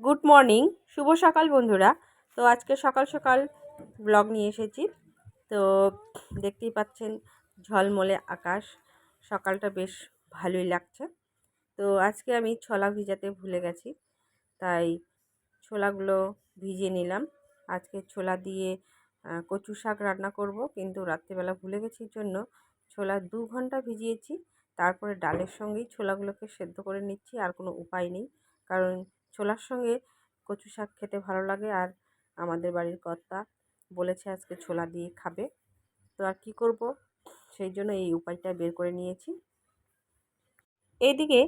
Good morning. শুভ সকাল বন্ধুরা। তো আজকে সকাল সকাল ব্লগ নিয়ে এসেছি। তো দেখতেই পাচ্ছেন ঝলমলে আকাশ। সকালটা বেশ ভালোই লাগছে। তো আজকে আমি ছোলা ভিজাতে ভুলে গেছি। তাই ছোলাগুলো ভিজিয়ে নিলাম। আজকে ছোলা দিয়ে কচু শাক রান্না করব। কিন্তু রাত্রিবেলা ভুলে গেছি জন্য ছোলা দু ঘণ্টা ভিজিয়েছি। তারপরে ডালের সঙ্গেই ছোলাগুলোকে সেদ্ধ করে নিচ্ছি। আর কোনো উপায় নেই। কারণ ছোলার সঙ্গে কচু শাক খেতে ভালো লাগে আর আমাদের বাড়ির কর্তা বলেছে আজকে ছোলা দিয়ে খাবে। তো আর কী করব? সেই জন্য এই উপায়টা বের করে নিয়েছি। এইদিকে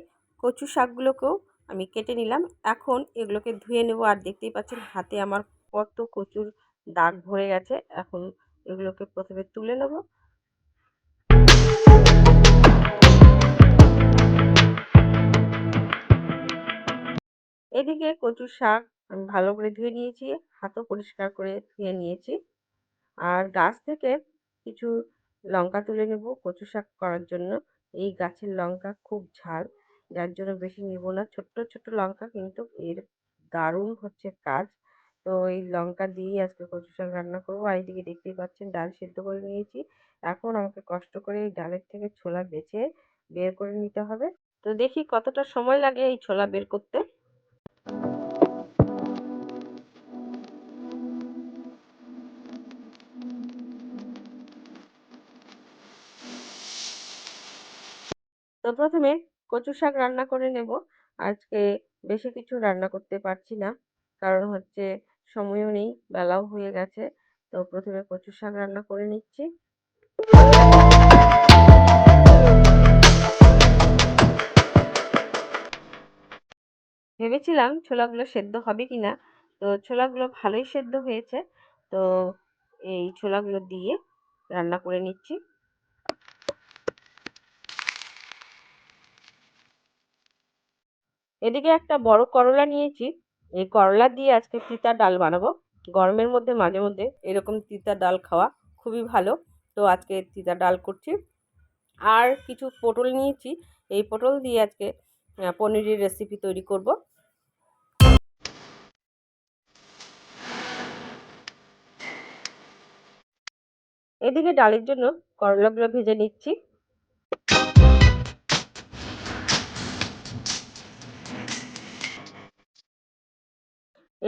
কচু শাকগুলোকেও আমি কেটে নিলাম। এখন এগুলোকে ধুয়ে নেব আর দেখতেই পাচ্ছেন হাতে আমার কত কচুর দাগ ভরে গেছে। এখন এগুলোকে প্রথমে তুলে নেব। এদিকে কচু শাক আমি ভালো করে ধুয়ে নিয়েছি, হাতও পরিষ্কার করে ধুয়ে নিয়েছি। আর গাছ থেকে কিছু লঙ্কা তুলে নেব কচু শাক করার জন্য। এই গাছের লঙ্কা খুব ঝাল, যার জন্য বেশি নেব না। ছোট্ট ছোট্ট লঙ্কা কিন্তু এর দারুণ হচ্ছে কাজ। তো এই লঙ্কা দিয়েই আজকে কচু শাক রান্না করব। আর এইদিকে দেখতেই পাচ্ছেন ডাল সেদ্ধ করে নিয়েছি। এখন আমাকে কষ্ট করে এই ডালের থেকে ছোলা বেছে বের করে নিতে হবে। তো দেখি কতটা সময় লাগে এই ছোলা বের করতে। তো প্রথমে কচু শাক রান্না করে নেব। আজকে বেশি কিছু রান্না করতে পারছি না, কারণ হচ্ছে সময়ও নেই, বেলাও হয়ে গেছে। তো প্রথমে কচু শাক রান্না করে নিচ্ছি। ভেবেছিলাম ছোলাগুলো সেদ্ধ হবে কিনা। তো ছোলাগুলো ভালোই সেদ্ধ হয়েছে। তো এই ছোলাগুলো দিয়ে রান্না করে নিচ্ছি। এদিকে একটা বড় করলা নিয়েছি। এই করলা দিয়ে আজকে তিতা ডাল বানাবো। গরমের মধ্যে মাঝে মধ্যে এরকম তিতা ডাল খাওয়া খুবই ভালো। তো আজকে তিতা ডাল করছি। আর কিছু পটল নিয়েছি। এই পটল দিয়ে আজকে পনিরের রেসিপি তৈরি করব। এদিকে ডালের জন্য করলাগুলো ভেজে নিচ্ছি।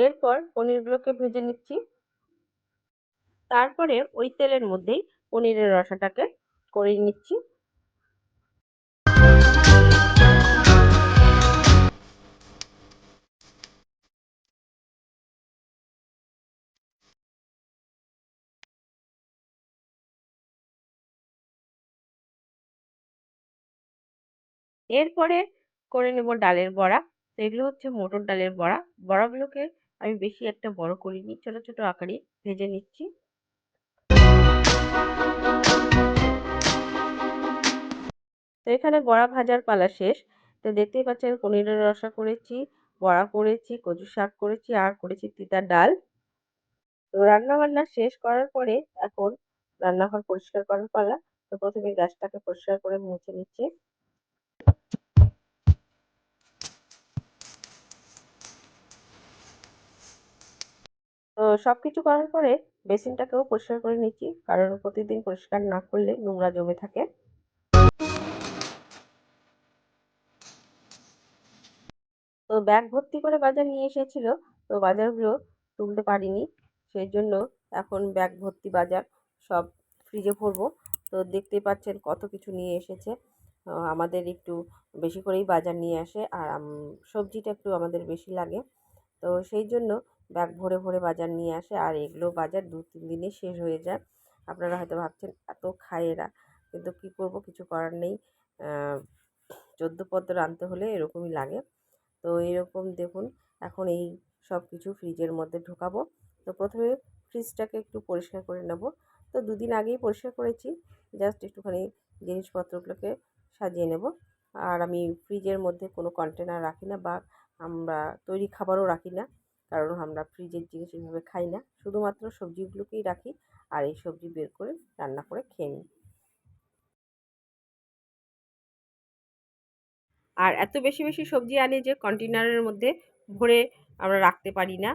এরপর পনিরগুলোকে ভেজে নিচ্ছি। তারপরে ওই তেলের মধ্যেই পনিরের রসাটাকে করে নিচ্ছি। এরপরে করে নেব ডালের বড়া। এগুলো হচ্ছে মটর ডালের বড়া। বড়াগুলোকে আমি বেশি একটা বড় করিনি, ছোট ছোট আকারে ভেজে নিচ্ছি। তো এখানে বড়া ভাজার পালা শেষ। তো দেখতেই পাচ্ছেন পনিরের রসা করেছি, বড়া করেছি কচু শাক করেছি, আর করেছি তিতা ডাল। তো রান্না বান্না শেষ করার পরে এখন রান্নাঘর পরিষ্কার করার পালা। তো প্রথমে গ্যাসটাকে পরিষ্কার করে মুছে নিচ্ছি। তো সবকিছু করার পরে বেসিনটাকেও পরিষ্কার করে নিচ্ছি। কারণ প্রতিদিন পরিষ্কার না করলে নোংরা জমে থাকে। তো ব্যাগ ভর্তি করে বাজার নিয়ে এসেছিল। তো বাজারগুলো তুলতে পারিনি। সেই জন্য এখন ব্যাগ ভর্তি বাজার সব ফ্রিজে ভরবো। তো দেখতেই পাচ্ছেন কত কিছু নিয়ে এসেছে। আমাদের একটু বেশি করেই বাজার নিয়ে আসে। আর সবজিটা একটু আমাদের বেশি লাগে। তো সেই জন্য ব্যাগ ভরে ভরে বাজার নিয়ে আসে। আর এগুলো বাজার দু, তিন দিনে শেষ হয়ে যায়। আপনারা হয়তো ভাবছেন, এত খায় এরা? কিন্তু কী করব? কিছু করার নেই। চোদ্দ পদ্ম রাঁধতে হলে এরকমই লাগে। তো এরকম দেখুন, এখন এই সব কিছু ফ্রিজের মধ্যে ঢোকাবো। তো প্রথমে ফ্রিজটাকে একটু পরিষ্কার করে নেব। তো দুদিন আগেই পরিষ্কার করেছি। জাস্ট একটুখানি জিনিসপত্রগুলোকে সাজিয়ে নেব। আর আমি ফ্রিজের মধ্যে কোনো কন্টেনার রাখি না বা আমরা তৈরি খাবারও রাখি না। কারণ আমরা ফ্রিজের জিনিস এভাবে খাই না। শুধুমাত্র সবজিগুলোকেই রাখি আর এই সবজি বের করে রান্না করে খেয়ে নিই। আর এত বেশি বেশি সবজি আনি যে কন্টেনারের মধ্যে ভরে আমরা রাখতে পারি না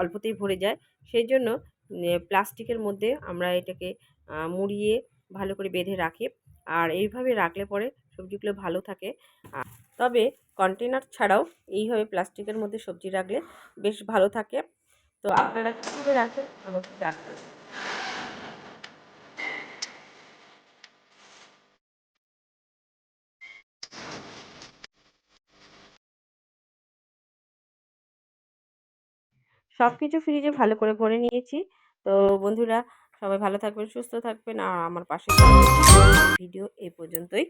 অল্পতেই ভরে যায়। সেই জন্য প্লাস্টিকের মধ্যে আমরা এটাকে মুড়িয়ে ভালো করে বেঁধে রাখি। আর এইভাবে রাখলে পরে সবজিগুলো ভালো থাকে। তবে কন্টেনার ছাড়াও এইভাবে প্লাস্টিকের মধ্যে সবজি রাখলে বেশ ভালো থাকে। তো আপনারা কীভাবে রাখেন? আমাকে জানাবেন। সব কিছু ফ্রিজে ভালো করে ভরে নিয়েছি। তো বন্ধুরা, সবাই ভালো থাকবেন, সুস্থ থাকবেন। আর আমার পাশে ভিডিও এই পর্যন্তই।